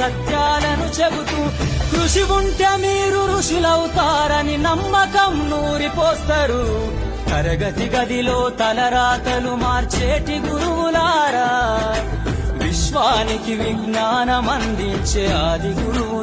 సత్యాలను చెబుతూ కృషి ఉంటే మీరు ఋషులవుతారని నమ్మకం నూరిపోస్తారు. తరగతి గదిలో తలరాతలు మార్చేటి గురువులారా విశ్వానికి విజ్ఞానం అందించే ఆది గురువు